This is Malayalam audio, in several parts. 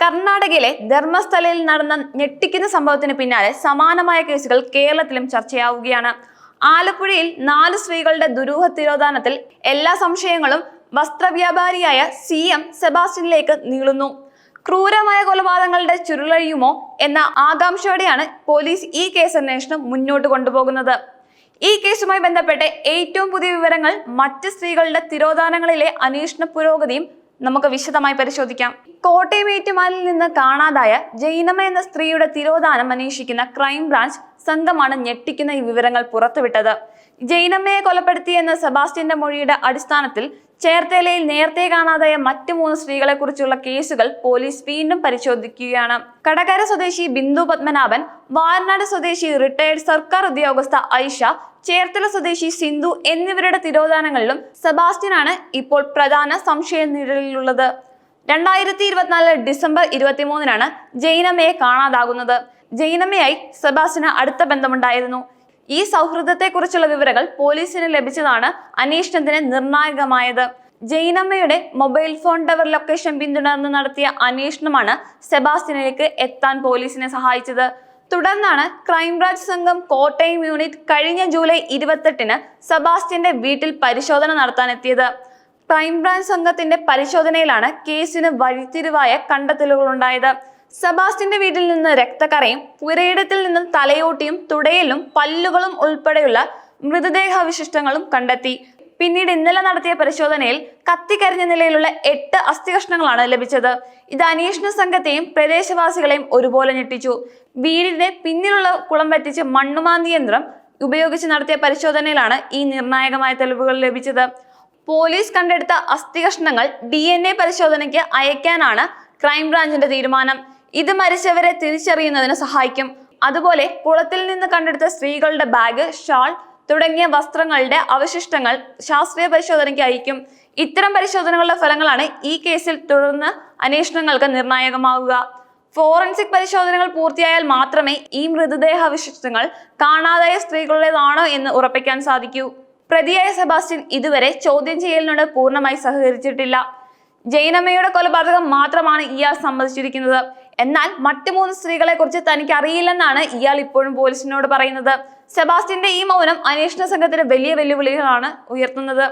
കർണാടകയിലെ ധർമ്മസ്ഥലയിൽ നടന്ന ഞെട്ടിക്കുന്ന സംഭവത്തിന് പിന്നാലെ സമാനമായ കേസുകൾ കേരളത്തിലും ചർച്ചയാവുകയാണ്. ആലപ്പുഴയിൽ നാല് സ്ത്രീകളുടെ ദുരൂഹ തിരോധാനത്തിൽ എല്ലാ സംശയങ്ങളും വസ്ത്രവ്യാപാരിയായ സി എം സെബാസ്റ്റ്യനിലേക്ക് നീളുന്നു. ക്രൂരമായ കൊലപാതകങ്ങളുടെ ചുരുളഴിയുമോ എന്ന ആകാംക്ഷയോടെയാണ് പോലീസ് ഈ കേസ് അന്വേഷണം മുന്നോട്ട് കൊണ്ടുപോകുന്നത്. ഈ കേസുമായി ബന്ധപ്പെട്ട് ഏറ്റവും പുതിയ വിവരങ്ങൾ മറ്റ് സ്ത്രീകളുടെ തിരോധാനങ്ങളിലെ അന്വേഷണ പുരോഗതിയും നമുക്ക് വിശദമായി പരിശോധിക്കാം. കോട്ടയം ഏറ്റുമാലിൽ നിന്ന് കാണാതായ ജൈനമ എന്ന സ്ത്രീയുടെ തിരോധാനം അന്വേഷിക്കുന്ന ക്രൈംബ്രാഞ്ച് സംഘമാണ് ഞെട്ടിക്കുന്ന ഈ വിവരങ്ങൾ പുറത്തുവിട്ടത്. ജൈനമ്മയെ കൊലപ്പെടുത്തിയെന്ന സെബാസ്റ്റ്യന്റെ മൊഴിയുടെ അടിസ്ഥാനത്തിൽ ചേർത്തലയിൽ നേരത്തെ കാണാതായ മറ്റു മൂന്ന് സ്ത്രീകളെ കുറിച്ചുള്ള കേസുകൾ പോലീസ് വീണ്ടും പരിശോധിക്കുകയാണ്. കടകര സ്വദേശി ബിന്ദു പത്മനാഭൻ വാർനാട് സ്വദേശി റിട്ടയർഡ് സർക്കാർ ഉദ്യോഗസ്ഥ ഐഷ ചേർത്തല സ്വദേശി സിന്ധു എന്നിവരുടെ തിരോധാനങ്ങളിലും സെബാസ്റ്റ്യൻ ആണ് ഇപ്പോൾ പ്രധാന സംശയ നിഴലിലുള്ളത്. രണ്ടായിരത്തി ഇരുപത്തിനാല് ഡിസംബർ ഇരുപത്തിമൂന്നിനാണ് ജൈനമ്മയെ കാണാതാകുന്നത്. ജൈനമ്മയായി സെബാസ്റ്റിന് അടുത്ത ബന്ധമുണ്ടായിരുന്നു. ഈ സൗഹൃദത്തെക്കുറിച്ചുള്ള വിവരങ്ങൾ പോലീസിന് ലഭിച്ചതാണ് അന്വേഷണത്തിന് നിർണായകമായത്. ജൈനമ്മയുടെ മൊബൈൽ ഫോൺ ടവർ ലൊക്കേഷൻ പിന്തുടർന്ന് നടത്തിയ അന്വേഷണമാണ് സെബാസ്റ്റിനിലേക്ക് എത്താൻ പോലീസിനെ സഹായിച്ചത്. തുടർന്നാണ് ക്രൈംബ്രാഞ്ച് സംഘം കോട്ടയം യൂണിറ്റ് കഴിഞ്ഞ ജൂലൈ ഇരുപത്തെട്ടിന് സെബാസ്റ്റ്യന്റെ വീട്ടിൽ പരിശോധന നടത്താനെത്തിയത്. ക്രൈംബ്രാഞ്ച് സംഘത്തിന്റെ പരിശോധനയിലാണ് കേസിന് വഴിത്തിരിവായ കണ്ടെത്തലുകളുണ്ടായത്. സെബാസ്റ്റ്യന്റെ വീട്ടിൽ നിന്ന് രക്തക്കറയും പുരയിടത്തിൽ നിന്നും തലയോട്ടിയും തുടയിലും പല്ലുകളും ഉൾപ്പെടെയുള്ള മൃതദേഹാവശിഷ്ടങ്ങളും കണ്ടെത്തി. പിന്നീട് ഇന്നലെ നടത്തിയ പരിശോധനയിൽ കത്തിക്കരിഞ്ഞ നിലയിലുള്ള എട്ട് അസ്ഥികഷ്ണങ്ങളാണ് ലഭിച്ചത്. ഇത് അന്വേഷണ സംഘത്തെയും പ്രദേശവാസികളെയും ഒരുപോലെ ഞെട്ടിച്ചു. വീടിന്റെ പിന്നിലുള്ള കുളം വറ്റിച്ച് മണ്ണുമാന്തി യന്ത്രം ഉപയോഗിച്ച് നടത്തിയ പരിശോധനയിലാണ് ഈ നിർണായകമായ തെളിവുകൾ ലഭിച്ചത്. പോലീസ് കണ്ടെടുത്ത അസ്ഥികഷ്ണങ്ങൾ ഡി പരിശോധനയ്ക്ക് അയക്കാനാണ് ക്രൈംബ്രാഞ്ചിന്റെ തീരുമാനം. ഇത് മരിച്ചവരെ തിരിച്ചറിയുന്നതിന് സഹായിക്കും. അതുപോലെ കുളത്തിൽ നിന്ന് കണ്ടെടുത്ത സ്ത്രീകളുടെ ബാഗ് ഷാൾ തുടങ്ങിയ വസ്ത്രങ്ങളുടെ അവശിഷ്ടങ്ങൾ ശാസ്ത്രീയ പരിശോധനയ്ക്ക് അയക്കും. ഇത്തരം പരിശോധനകളുടെ ഫലങ്ങളാണ് ഈ കേസിൽ തുടർന്ന് അന്വേഷണങ്ങൾക്ക് നിർണായകമാവുക. ഫോറൻസിക് പരിശോധനകൾ പൂർത്തിയായാൽ മാത്രമേ ഈ മൃതദേഹ അവശിഷ്ടങ്ങൾ കാണാതായ സ്ത്രീകളുടേതാണോ എന്ന് ഉറപ്പിക്കാൻ സാധിക്കൂ. പ്രതിയായ സെബാസ്റ്റ്യൻ ഇതുവരെ ചോദ്യം ചെയ്യലിനോട് പൂർണമായി സഹകരിച്ചിട്ടില്ല. ജൈനമ്മയുടെ കൊലപാതകം മാത്രമാണ് ഇയാൾ സമ്മതിച്ചിരിക്കുന്നത്. എന്നാൽ മറ്റു മൂന്ന് സ്ത്രീകളെ കുറിച്ച് തനിക്ക് അറിയില്ലെന്നാണ് ഇയാൾ ഇപ്പോഴും പോലീസിനോട് പറയുന്നത്. സെബാസ്റ്റ്യന്റെ ഈ മൗനം അന്വേഷണ സംഘത്തിന് വലിയ വെല്ലുവിളികളാണ് ഉയർത്തുന്നത്.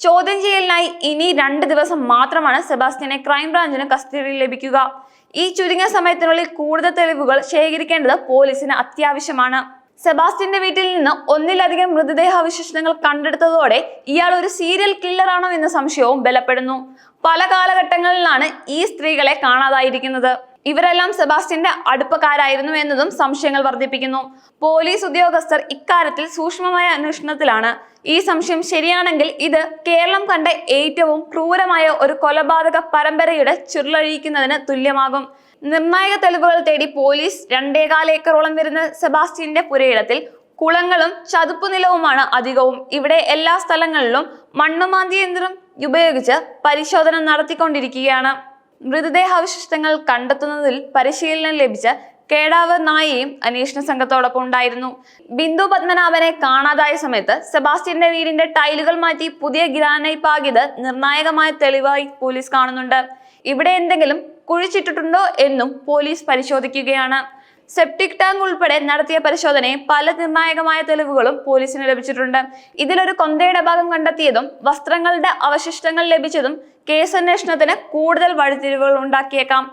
ചോദ്യം ചെയ്യലിനായി ഇനി രണ്ട് ദിവസം മാത്രമാണ് സെബാസ്റ്റ്യനെ ക്രൈംബ്രാഞ്ചിന് കസ്റ്റഡിയിൽ ലഭിക്കുക. ഈ ചുരുങ്ങിയ സമയത്തിനുള്ളിൽ കൂടുതൽ തെളിവുകൾ ശേഖരിക്കേണ്ടത് പോലീസിന് അത്യാവശ്യമാണ്. സെബാസ്റ്റ്യന്റെ വീട്ടിൽ നിന്ന് ഒന്നിലധികം മൃതദേഹാവശിഷ്ടങ്ങൾ കണ്ടെടുത്തതോടെ ഇയാൾ ഒരു സീരിയൽ കില്ലറാണോ എന്ന സംശയവും ബലപ്പെടുന്നു. പല കാലഘട്ടങ്ങളിലാണ് ഈ സ്ത്രീകളെ കാണാതായിരിക്കുന്നത്. ഇവരെല്ലാം സെബാസ്റ്റ്യന്റെ അടുപ്പക്കാരായിരുന്നു എന്നതും സംശയങ്ങൾ വർദ്ധിപ്പിക്കുന്നു. പോലീസ് ഉദ്യോഗസ്ഥർ ഇക്കാര്യത്തിൽ സൂക്ഷ്മമായ അന്വേഷണത്തിലാണ്. ഈ സംശയം ശരിയാണെങ്കിൽ ഇത് കേരളം കണ്ട ഏറ്റവും ക്രൂരമായ ഒരു കൊലപാതക പരമ്പരയുടെ ചുരുളഴിക്കുന്നതിന് തുല്യമാകും. നിർണായക തെളിവുകൾ തേടി പോലീസ് രണ്ടേകാൽ ഏക്കറോളം വരുന്ന സെബാസ്റ്റ്യന്റെ പുരയിടത്തിൽ കുളങ്ങളും ചതുപ്പ് നിലവുമാണ് അധികവും. ഇവിടെ എല്ലാ സ്ഥലങ്ങളിലും മണ്ണുമാന്തി യന്ത്രം ഉപയോഗിച്ച് പരിശോധന നടത്തിക്കൊണ്ടിരിക്കുകയാണ്. മൃതദേഹാവശിഷ്ടങ്ങൾ കണ്ടെത്തുന്നതിൽ പരിശീലനം ലഭിച്ച കേടാവ് നായയും അന്വേഷണ സംഘത്തോടൊപ്പം ഉണ്ടായിരുന്നു. ബിന്ദു പത്മനാഭനെ കാണാതായ സമയത്ത് സെബാസ്റ്റ്യന്റെ വീടിന്റെ ടൈലുകൾ മാറ്റി പുതിയ ഗ്രാനൈപ്പാകിയത് നിർണായകമായ തെളിവായി പോലീസ് കാണുന്നുണ്ട്. ഇവിടെ എന്തെങ്കിലും കുഴിച്ചിട്ടിട്ടുണ്ടോ എന്നും പോലീസ് പരിശോധിക്കുകയാണ്. സെപ്റ്റിക് ടാങ്ക് ഉൾപ്പെടെ നടത്തിയ പരിശോധനയിൽ പല നിർണായകമായ തെളിവുകളും പോലീസിന് ലഭിച്ചിട്ടുണ്ട്. ഇതിലൊരു കൊന്തയുടെ ഭാഗം കണ്ടെത്തിയതും വസ്ത്രങ്ങളുടെ അവശിഷ്ടങ്ങൾ ലഭിച്ചതും കേസന്വേഷണത്തിന് കൂടുതൽ വഴിത്തിരിവുകൾ ഉണ്ടാക്കിയേക്കാം.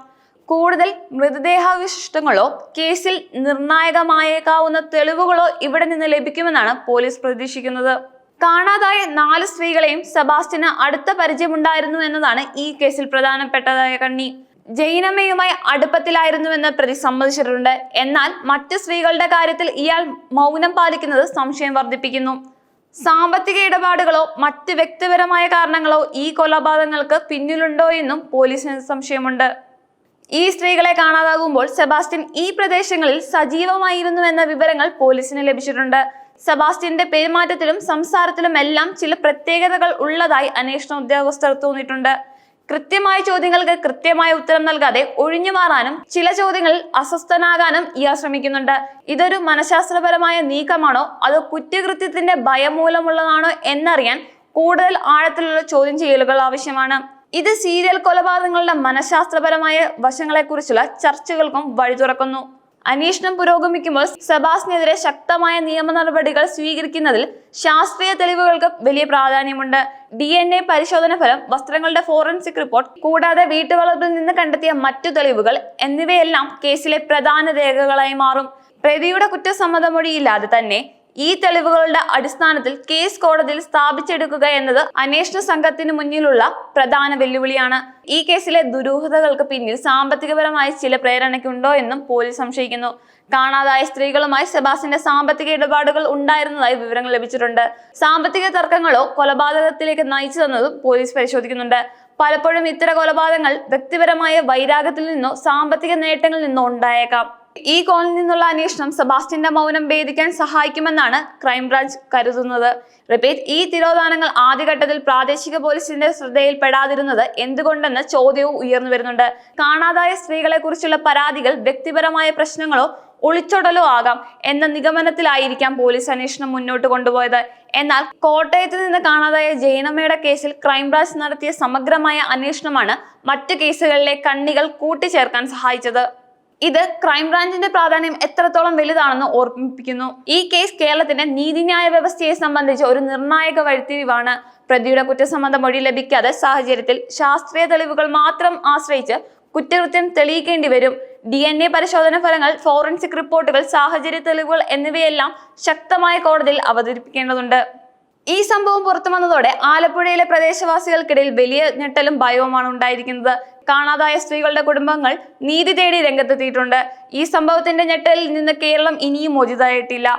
കൂടുതൽ മൃതദേഹാവശിഷ്ടങ്ങളോ കേസിൽ നിർണായകമായേക്കാവുന്ന തെളിവുകളോ ഇവിടെ നിന്ന് ലഭിക്കുമെന്നാണ് പോലീസ് പ്രതീക്ഷിക്കുന്നത്. കാണാതായ നാല് സ്ത്രീകളെയും സെബാസ്റ്റിന് അടുത്ത പരിചയമുണ്ടായിരുന്നു എന്നതാണ് ഈ കേസിൽ പ്രധാനപ്പെട്ടതായ കണ്ണി. ജൈനമ്മയുമായി അടുപ്പത്തിലായിരുന്നുവെന്ന് പ്രതി സമ്മതിച്ചിട്ടുണ്ട്. എന്നാൽ മറ്റ് സ്ത്രീകളുടെ കാര്യത്തിൽ ഇയാൾ മൗനം പാലിക്കുന്നത് സംശയം വർദ്ധിപ്പിക്കുന്നു. സാമ്പത്തിക ഇടപാടുകളോ മറ്റ് വ്യക്തിപരമായ കാരണങ്ങളോ ഈ കൊലപാതകങ്ങൾക്ക് പിന്നിലുണ്ടോ എന്നും പോലീസിന് സംശയമുണ്ട്. ഈ സ്ത്രീകളെ കാണാതാകുമ്പോൾ സെബാസ്റ്റ്യൻ ഈ പ്രദേശങ്ങളിൽ സജീവമായിരുന്നു എന്ന വിവരങ്ങൾ പോലീസിന് ലഭിച്ചിട്ടുണ്ട്. സെബാസ്റ്റ്യന്റെ പെരുമാറ്റത്തിലും സംസാരത്തിലും എല്ലാം ചില പ്രത്യേകതകൾ ഉള്ളതായി അന്വേഷണ ഉദ്യോഗസ്ഥർ തോന്നിയിട്ടുണ്ട്. കൃത്യമായ ചോദ്യങ്ങൾക്ക് കൃത്യമായ ഉത്തരം നൽകാതെ ഒഴിഞ്ഞു മാറാനും ചില ചോദ്യങ്ങളിൽ അസ്വസ്ഥനാകാനും ഇയാൾ ശ്രമിക്കുന്നുണ്ട്. ഇതൊരു മനഃശാസ്ത്രപരമായ നീക്കമാണോ? അതോ കുറ്റകൃത്യത്തിന്റെ ഭയം മൂലമുള്ളതാണോ എന്നറിയാൻ കൂടുതൽ ആഴത്തിലുള്ള ചോദ്യം ചെയ്യലുകൾ ആവശ്യമാണ്. ഇത് സീരിയൽ കൊലപാതകങ്ങളുടെ മനഃശാസ്ത്രപരമായ വശങ്ങളെക്കുറിച്ചുള്ള ചർച്ചകൾക്കും വഴി തുറക്കുന്നു. അന്വേഷണം പുരോഗമിക്കുമ്പോൾ സബാസിനെതിരെ ശക്തമായ നിയമ നടപടികൾ സ്വീകരിക്കുന്നതിൽ ശാസ്ത്രീയ തെളിവുകൾക്ക് വലിയ പ്രാധാന്യമുണ്ട്. ഡി എൻ എ പരിശോധന ഫലം വസ്ത്രങ്ങളുടെ ഫോറൻസിക് റിപ്പോർട്ട് കൂടാതെ വീട്ടുവളപ്പിൽ നിന്ന് കണ്ടെത്തിയ മറ്റു തെളിവുകൾ എന്നിവയെല്ലാം കേസിലെ പ്രധാന രേഖകളായി മാറും. പ്രതിയുടെ കുറ്റസമ്മതമൊഴിയില്ലാതെ തന്നെ ഈ തെളിവുകളുടെ അടിസ്ഥാനത്തിൽ കേസ് കോടതിയിൽ സ്ഥാപിച്ചെടുക്കുക എന്നത് അന്വേഷണ സംഘത്തിന് മുന്നിലുള്ള പ്രധാന വെല്ലുവിളിയാണ്. ഈ കേസിലെ ദുരൂഹതകൾക്ക് പിന്നിൽ സാമ്പത്തികപരമായി ചില പ്രേരണയ്ക്കുണ്ടോ എന്നും പോലീസ് സംശയിക്കുന്നു. കാണാതായ സ്ത്രീകളുമായി സെബാസിന്റെ സാമ്പത്തിക ഇടപാടുകൾ ഉണ്ടായിരുന്നതായി വിവരങ്ങൾ ലഭിച്ചിട്ടുണ്ട്. സാമ്പത്തിക തർക്കങ്ങളോ കൊലപാതകത്തിലേക്ക് നയിച്ചതെന്നതും പോലീസ് പരിശോധിക്കുന്നുണ്ട്. പലപ്പോഴും ഇത്തരം കൊലപാതകങ്ങൾ വ്യക്തിപരമായ വൈരാഗ്യത്തിൽ നിന്നോ സാമ്പത്തിക നേട്ടങ്ങളിൽ നിന്നോ ഉണ്ടായേക്കാം. ഈ കോണിൽ നിന്നുള്ള അന്വേഷണം സെബാസ്റ്റ്യന്റെ മൗനം ഭേദിക്കാൻ സഹായിക്കുമെന്നാണ് ക്രൈംബ്രാഞ്ച് കരുതുന്നത്. റിപ്പീറ്റ് ഈ തിരോധാനങ്ങൾ ആദ്യഘട്ടത്തിൽ പ്രാദേശിക പോലീസിന്റെ ശ്രദ്ധയിൽപ്പെടാതിരുന്നത് എന്തുകൊണ്ടെന്ന ചോദ്യവും ഉയർന്നു വരുന്നുണ്ട്. കാണാതായ സ്ത്രീകളെ കുറിച്ചുള്ള പരാതികൾ വ്യക്തിപരമായ പ്രശ്നങ്ങളോ ഒളിച്ചൊടലോ ആകാം എന്ന നിഗമനത്തിലായിരിക്കാം പോലീസ് അന്വേഷണം മുന്നോട്ട് കൊണ്ടുപോയത്. എന്നാൽ കോട്ടയത്ത് നിന്ന് കാണാതായ ജയനമ്മയുടെ കേസിൽ ക്രൈംബ്രാഞ്ച് നടത്തിയ സമഗ്രമായ അന്വേഷണമാണ് മറ്റു കേസുകളിലെ കണ്ണികൾ കൂട്ടിച്ചേർക്കാൻ സഹായിച്ചത്. ഇത് ക്രൈംബ്രാഞ്ചിന്റെ പ്രാധാന്യം എത്രത്തോളം വലുതാണെന്ന് ഓർമ്മിപ്പിക്കുന്നു. ഈ കേസ് കേരളത്തിന്റെ നീതിന്യായ വ്യവസ്ഥയെ സംബന്ധിച്ച് ഒരു നിർണായക വഴിത്തിരിവാണ്. പ്രതിയുടെ കുറ്റസംബന്ധ മൊഴി ലഭിക്കാതെ സാഹചര്യത്തിൽ ശാസ്ത്രീയ തെളിവുകൾ മാത്രം ആശ്രയിച്ച് കുറ്റകൃത്യം തെളിയിക്കേണ്ടി വരും. ഡി എൻ എ പരിശോധന ഫലങ്ങൾ ഫോറൻസിക് റിപ്പോർട്ടുകൾ സാഹചര്യ തെളിവുകൾ എന്നിവയെല്ലാം ശക്തമായ കോടതിയിൽ അവതരിപ്പിക്കേണ്ടതുണ്ട്. ഈ സംഭവം പുറത്തു വന്നതോടെ ആലപ്പുഴയിലെ പ്രദേശവാസികൾക്കിടയിൽ വലിയ ഞെട്ടലും ഭയവുമാണ് ഉണ്ടായിരിക്കുന്നത്. കാണാതായ സ്ത്രീകളുടെ കുടുംബങ്ങൾ നീതി തേടി രംഗത്തെത്തിയിട്ടുണ്ട്. ഈ സംഭവത്തിന്റെ ഞെട്ടലിൽ നിന്ന് കേരളം ഇനിയും മോചിതമായിട്ടില്ല.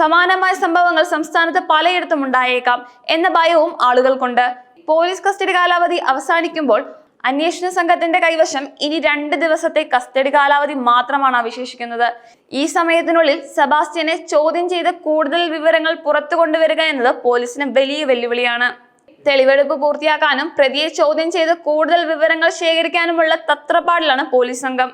സമാനമായ സംഭവങ്ങൾ സംസ്ഥാനത്ത് പലയിടത്തും ഉണ്ടായേക്കാം എന്ന ഭയവും ആളുകൾക്കുണ്ട്. പോലീസ് കസ്റ്റഡി കാലാവധി അവസാനിക്കുമ്പോൾ അന്വേഷണ സംഘത്തിന്റെ കൈവശം ഇനി രണ്ട് ദിവസത്തെ കസ്റ്റഡി കാലാവധി മാത്രമാണ് അവശേഷിക്കുന്നത്. ഈ സമയത്തിനുള്ളിൽ സെബാസ്റ്റ്യനെ ചോദ്യം ചെയ്ത് കൂടുതൽ വിവരങ്ങൾ പുറത്തു കൊണ്ടുവരിക എന്നത് പോലീസിന് വലിയ വെല്ലുവിളിയാണ്. തെളിവെടുപ്പ് പൂർത്തിയാക്കാനും പ്രതിയെ ചോദ്യം ചെയ്ത് കൂടുതൽ വിവരങ്ങൾ ശേഖരിക്കാനുമുള്ള തത്രപ്പാടിലാണ് പോലീസ് സംഘം.